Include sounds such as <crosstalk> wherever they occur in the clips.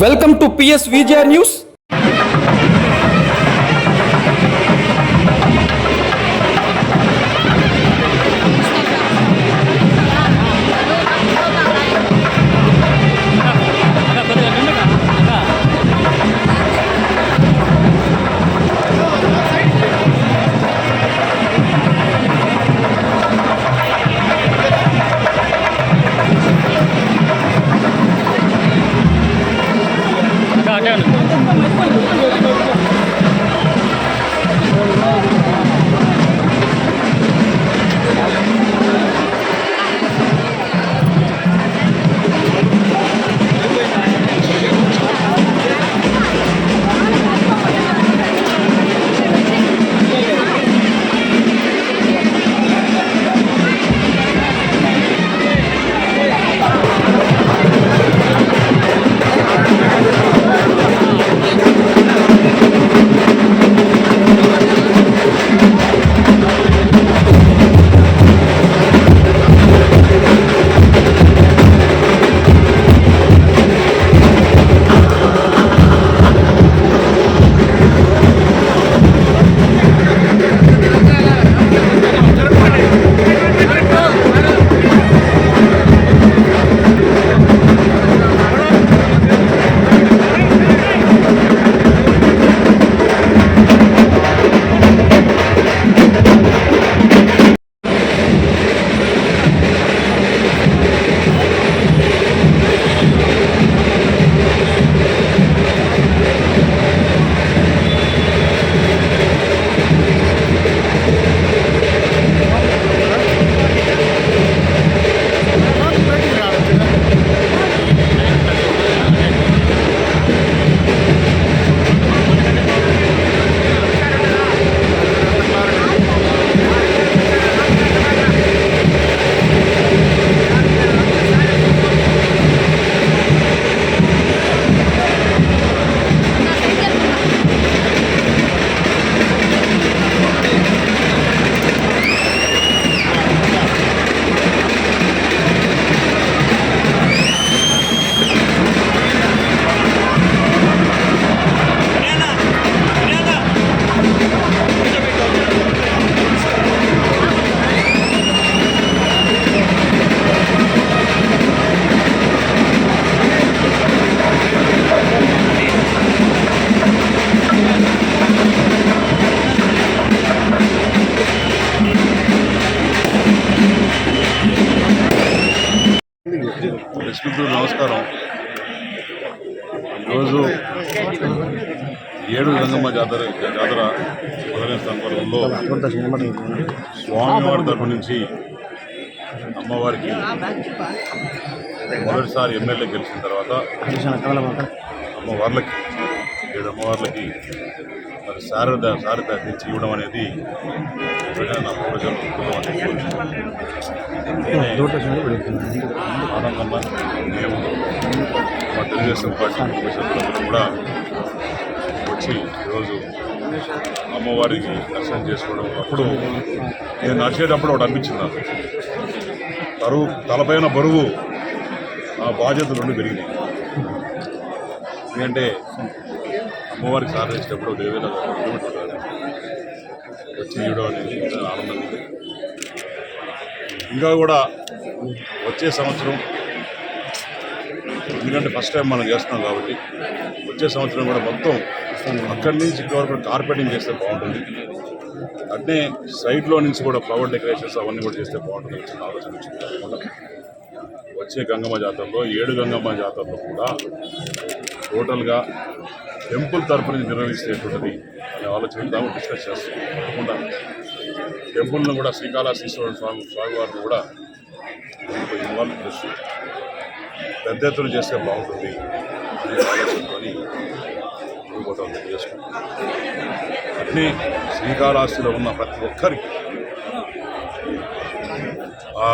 Welcome to P S Vijaya ప్రెస్మిత్రులు నమస్కారం. ఈరోజు ఏడు గంగమ్మ జాతర జాతర మొదలైన సందర్భంలో స్వామివారి తరపు నుంచి అమ్మవారికి మొదటిసారి ఎమ్మెల్యే గెలిచిన తర్వాత అమ్మవార్లకి ఏడు అమ్మవార్లకి మరి శారద శారద తెచ్చి ఇవ్వడం అనేది నా ప్రజలు ఆనందమ్మ మేము మా తెలుగుదేశం పార్టీ సభ్యులందరూ కూడా వచ్చి ఈరోజు అమ్మవారికి దర్శనం చేసుకోవడం అప్పుడు నేను నడిచేటప్పుడు ఒకటి అనిపించింది నాకు. బరువు తలపైన బరువు ఆ బాధ్యతలు నుండి పెరిగినాయి. ఎందుకంటే అమ్మవారికి సాధించేటప్పుడు ఒక వేల కిలోమీటర్లు వచ్చి ఇవ్వడం అనేది చాలా ఉంది. ఇంకా కూడా వచ్చే సంవత్సరం ఎందుకంటే ఫస్ట్ టైం మనం చేస్తున్నాం కాబట్టి వచ్చే సంవత్సరం కూడా మొత్తం అక్కడి నుంచి ఇక్కడ వరకు కార్పెటింగ్ చేస్తే బాగుంటుంది. అట్నే సైడ్లో నుంచి కూడా ఫ్లవర్ డెకరేషన్స్ అవన్నీ కూడా చేస్తే బాగుంటుంది చిన్న ఆలోచన వచ్చే గంగమ్మ జాతరలో ఏడు గంగమ్మ జాతరలో కూడా టోటల్గా టెంపుల్ తరపు నుంచి నిర్వహిస్తేటువంటిది అనే ఆలోచన డిస్కస్ చేస్తాం. టెంపుల్ను కూడా శ్రీకాళహస్తీశ్వర స్వామి స్వామివారిని కూడా దీంట్లో ఇన్వాల్వ్ చేస్తూ పెద్ద ఎత్తున చేస్తే బాగుంటుంది అనే ఆలోచనతోని చేసుకుంటాం అట్నే శ్రీకాళహస్తిలో ఉన్న ప్రతి ఒక్కరికి ఆ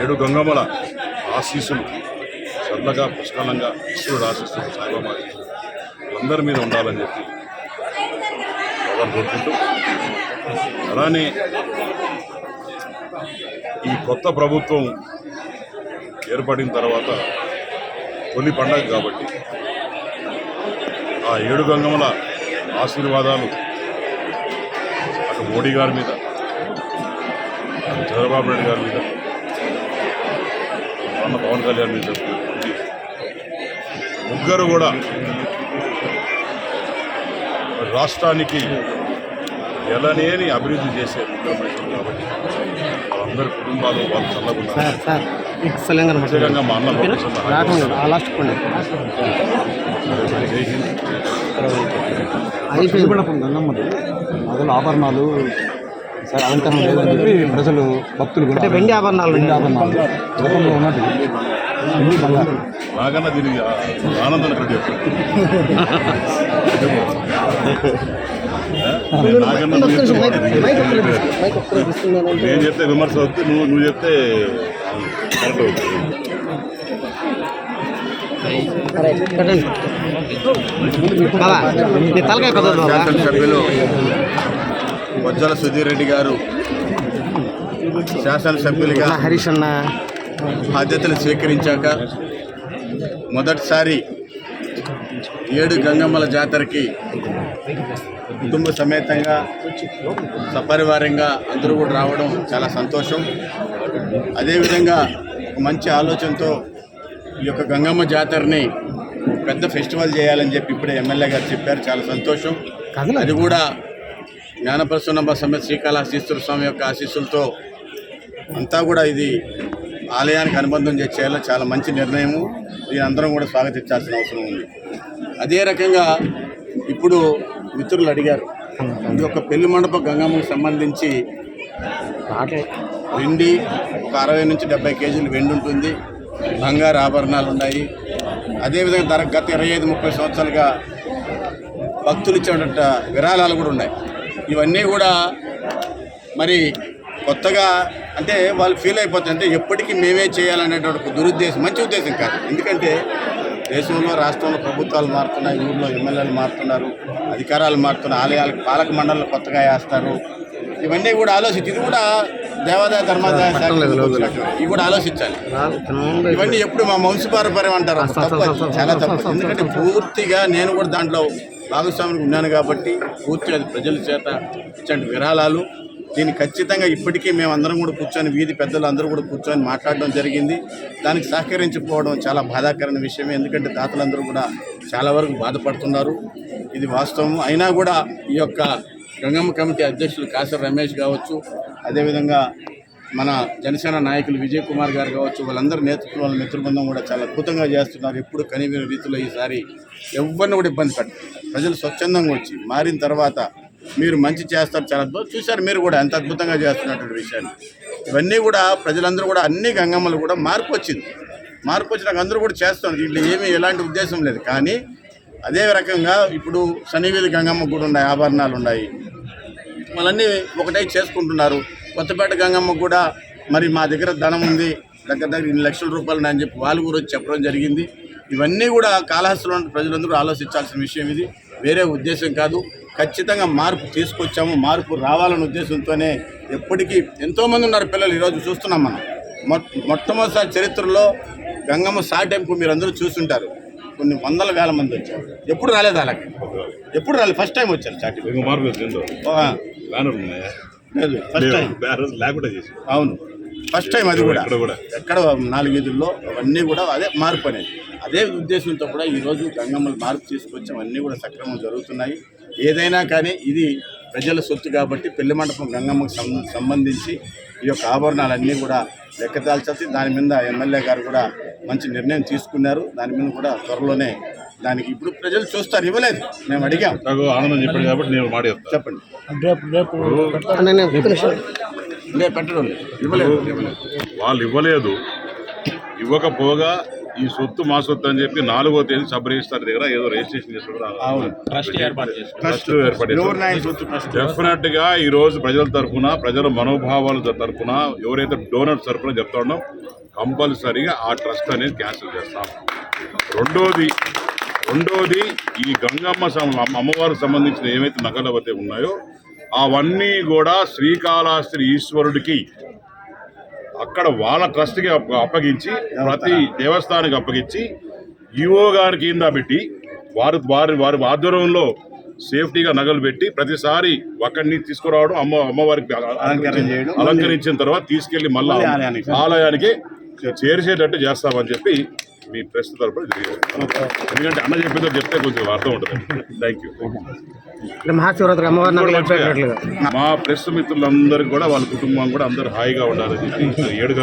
ఏడు గంగమ్మల ఆశీస్సులు చల్లగా పుష్కలంగా ఈశ్వరుడు ఆశిస్తున్న సాయిబాబా అందరి మీద ఉండాలని చెప్పి భగవాన్ కోరుకుంటూ. అలానే ఈ కొత్త ప్రభుత్వం ఏర్పడిన తర్వాత తొలి పండగ కాబట్టి ఆ ఏడు గంగముల ఆశీర్వాదాలు అటు మోడీ గారి మీద అటు చంద్రబాబు నాయుడు గారి మీద అన్న పవన్ కళ్యాణ్ మీద ముగ్గురు కూడా రాష్ట్రానికి ఎలనేని అభివృద్ధి చేసే కాబట్టి వాళ్ళందరి కుటుంబాలు వాళ్ళు మా అన్న అయిపోయింది. మొదలు ఆభరణాలు సరే అలంకరణ లేదని చెప్పి ప్రజలు భక్తులు కూడా అంటే వెండి ఆభరణాలు వెండి ఆభరణాలు. గతంలో ఉన్నది. వెండి బంగారు. నాకన్నా దీనికి ఆనందం <laughs> నేను చెప్తే విమర్శ వస్తే నువ్వు నువ్వు చెప్తే శాసనసభ్యులు బొజ్జల సుధీర్ రెడ్డి గారు శాసనసభ్యులుగా హరీష్ అన్న. బాధ్యతలు స్వీకరించాక మొదటిసారి ఏడు గంగమ్మల జాతరకి కుటుంబ సమేతంగా సపరివారంగా అందరూ కూడా రావడం చాలా సంతోషం. అదేవిధంగా ఒక మంచి ఆలోచనతో ఈ యొక్క గంగమ్మ జాతరని పెద్ద ఫెస్టివల్ చేయాలని చెప్పి ఇప్పుడే ఎమ్మెల్యే గారు చెప్పారు. చాలా సంతోషం. అది కూడా జ్ఞానప్రసన్నమ్మ సమేత శ్రీకాళహస్తీశ్వర స్వామి యొక్క ఆశీస్సులతో అంతా కూడా ఇది ఆలయానికి అనుబంధం చేయాలో చాలా మంచి నిర్ణయము. దీని అందరం కూడా స్వాగతించాల్సిన అవసరం ఉంది. అదే రకంగా ఇప్పుడు మిత్రులు అడిగారు. ఇది ఒక పెళ్ళి మండప గంగమ్మకు సంబంధించి వెండి ఒక అరవై నుంచి డెబ్బై కేజీలు వెండి ఉంటుంది. బంగారు ఆభరణాలు ఉన్నాయి. అదేవిధంగా ధర గత ఇరవై ఐదు ముప్పై సంవత్సరాలుగా భక్తులు ఇచ్చేట విరాళాలు కూడా ఉన్నాయి. ఇవన్నీ కూడా మరి కొత్తగా అంటే వాళ్ళు ఫీల్ అయిపోతారు అంటే ఎప్పటికీ మేమే చేయాలనేటువంటి దురుద్దేశం మంచి ఉద్దేశం కాదు. ఎందుకంటే దేశంలో రాష్ట్రంలో ప్రభుత్వాలు మారుతున్నాయి ఊళ్ళో ఎమ్మెల్యేలు మారుతున్నారు అధికారాలు మారుతున్నాయి ఆలయాలకు పాలక మండలి కొత్తగా వేస్తారు. ఇవన్నీ కూడా ఆలోచించి ఇది కూడా దేవాదాయ ధర్మాదాయ శాఖ ఇవి కూడా ఆలోచించాలి. ఇవన్నీ ఎప్పుడు మా వంశపారపర్యం అంటారు. తప్పు. చాలా తప్పు ఎందుకంటే పూర్తిగా నేను కూడా దాంట్లో భాగస్వామికి ఉన్నాను కాబట్టి పూర్తిగా ప్రజల చేత ఇచ్చిన విరాళాలు. దీన్ని ఖచ్చితంగా ఇప్పటికీ మేమందరం కూడా కూర్చొని వీధి పెద్దలు అందరూ కూడా కూర్చొని మాట్లాడడం జరిగింది. దానికి సహకరించకపోవడం చాలా బాధాకరమైన విషయమే. ఎందుకంటే దాతలందరూ కూడా చాలా వరకు బాధపడుతున్నారు. ఇది వాస్తవం. అయినా కూడా ఈ యొక్క గంగమ్మ కమిటీ అధ్యక్షులు కాశీ రమేష్ కావచ్చు అదేవిధంగా మన జనసేన నాయకులు విజయ్ కుమార్ గారు కావచ్చు వాళ్ళందరి నేతృత్వం మిత్ర కూడా చాలా అద్భుతంగా చేస్తున్నారు. ఎప్పుడు కనివీన రీతిలో ఈసారి ఎవరిని కూడా ఇబ్బంది పెట్టరు. ప్రజలు స్వచ్ఛందంగా వచ్చి మారిన తర్వాత మీరు మంచి చేస్తారు చాలా అద్భుతం చూశారు మీరు కూడా ఎంత అద్భుతంగా చేస్తున్నటువంటి విషయాన్ని. ఇవన్నీ కూడా ప్రజలందరూ కూడా అన్ని గంగమ్మలు కూడా మార్పు వచ్చింది. మార్పు వచ్చినాక అందరూ కూడా చేస్తున్నారు. దీంట్లో ఏమీ ఎలాంటి ఉద్దేశం లేదు. కానీ అదే రకంగా ఇప్పుడు శనివేది గంగమ్మ కూడా ఉన్నాయి ఆభరణాలు ఉన్నాయి. వాళ్ళన్నీ ఒకటే చేసుకుంటున్నారు. కొత్తపేట గంగమ్మ కూడా మరి మా దగ్గర ధనం ఉంది. దగ్గర దగ్గర ఇన్ని లక్షల రూపాయలు అని చెప్పి వాళ్ళు కూడా వచ్చి చెప్పడం జరిగింది. ఇవన్నీ కూడా కాళహస్తిలో ప్రజలందరూ ఆలోచించాల్సిన విషయం ఇది. వేరే ఉద్దేశం కాదు. ఖచ్చితంగా మార్పు తీసుకొచ్చాము మార్పు రావాలనే ఉద్దేశంతోనే ఎప్పటికీ ఎంతోమంది ఉన్నారు పిల్లలు ఈరోజు చూస్తున్నాం మనం. మొట్ మొట్టమొదటిసారి చరిత్రలో గంగమ్మ సాటెంపు మీరు అందరూ చూస్తుంటారు కొన్ని వందల వేల మంది వచ్చారు. ఎప్పుడు రాలేదు అలాగే ఎప్పుడు రాలేదు? ఫస్ట్ టైం వచ్చారు చాటి లేదు ఫస్ట్ టైం. అవును. ఫస్ట్ టైం అది కూడా. ఎక్కడ కూడా. ఎక్కడ నాలుగైదుల్లో అవన్నీ కూడా అదే మార్పు అనేది. అదే ఉద్దేశంతో కూడా ఈరోజు గంగమ్మలు మార్పు తీసుకొచ్చి. అవన్నీ కూడా సక్రమం జరుగుతున్నాయి. ఏదైనా కానీ ఇది ప్రజల సొత్తు కాబట్టి పెళ్ళి మండపం గంగమ్మకు సం- సంబంధించి ఈ యొక్క ఆభరణాలన్నీ కూడా లెక్కదాల్చాల్సి దాని మీద ఎమ్మెల్యే గారు కూడా మంచి నిర్ణయం తీసుకున్నారు. దాని మీద కూడా త్వరలోనే దానికి ఇప్పుడు ప్రజలు చూస్తారు ఇవ్వలేదు. మేము అడిగాం. ఆనందం చెప్పాడు కాబట్టి నేను మాట చెప్పండి. పెట్టడం లేదు. ఇవ్వలేదు ఇవ్వలేదు. వాళ్ళు ఇవ్వలేదు. ఇవ్వకపోగా ఈ సొత్తు మా సొత్తు అని చెప్పి నాలుగో తేదీ సబ్ రిజిస్టర్ దగ్గర ఏదో రిజిస్ట్రేషన్ చేసుకుని అవును. ట్రస్ట్ ఏర్పాటు ట్రస్ట్ ఏర్పాటు ఎవరు నాయన సొత్తు ట్రస్ట్ డెఫినెట్గా ఈ రోజు ప్రజల తరఫున ప్రజల మనోభావాల తరఫున ఎవరైతే డోనర్స్ తరఫున చెప్తా ఉన్నాం కంపల్సరీగా ఆ ట్రస్ట్ అనేది క్యాన్సిల్ చేస్తాం. రెండోది రెండోది ఈ గంగమ్మ సం- అమ్మ- అమ్మవారికి సంబంధించిన ఏవైతే నగలు ఉన్నాయో అవన్నీ కూడా శ్రీకాళహస్తి ఈశ్వరుడికి అక్కడ వాళ్ళ ట్రస్ట్కి అప్ప- అప్పగించి ప్రతి దేవస్థానానికి అప్పగించి ఈఓ గారి కింద పెట్టి వారు వారి వారి ఆధ్వర్యంలో సేఫ్టీగా నగలు పెట్టి ప్రతిసారి అక్కడిని తీసుకురావడం అమ్మ అమ్మవారికి. అలంకరించిన తర్వాత తీసుకెళ్ళి మళ్ళీ ఆలయానికి. చేర్చేటట్టు చేస్తామని చెప్పి మీ ప్రెస్ తరపున ఎందుకంటే అన్న చెప్పేదో చెప్తే కొంచెం అర్థం ఉంటుంది. థ్యాంక్ యూ మహాశివరాత్రి మా ప్రెస్ మిత్రులందరికీ కూడా వాళ్ళ కుటుంబం కూడా అందరూ హాయిగా ఉండాలని చెప్పి ఏడు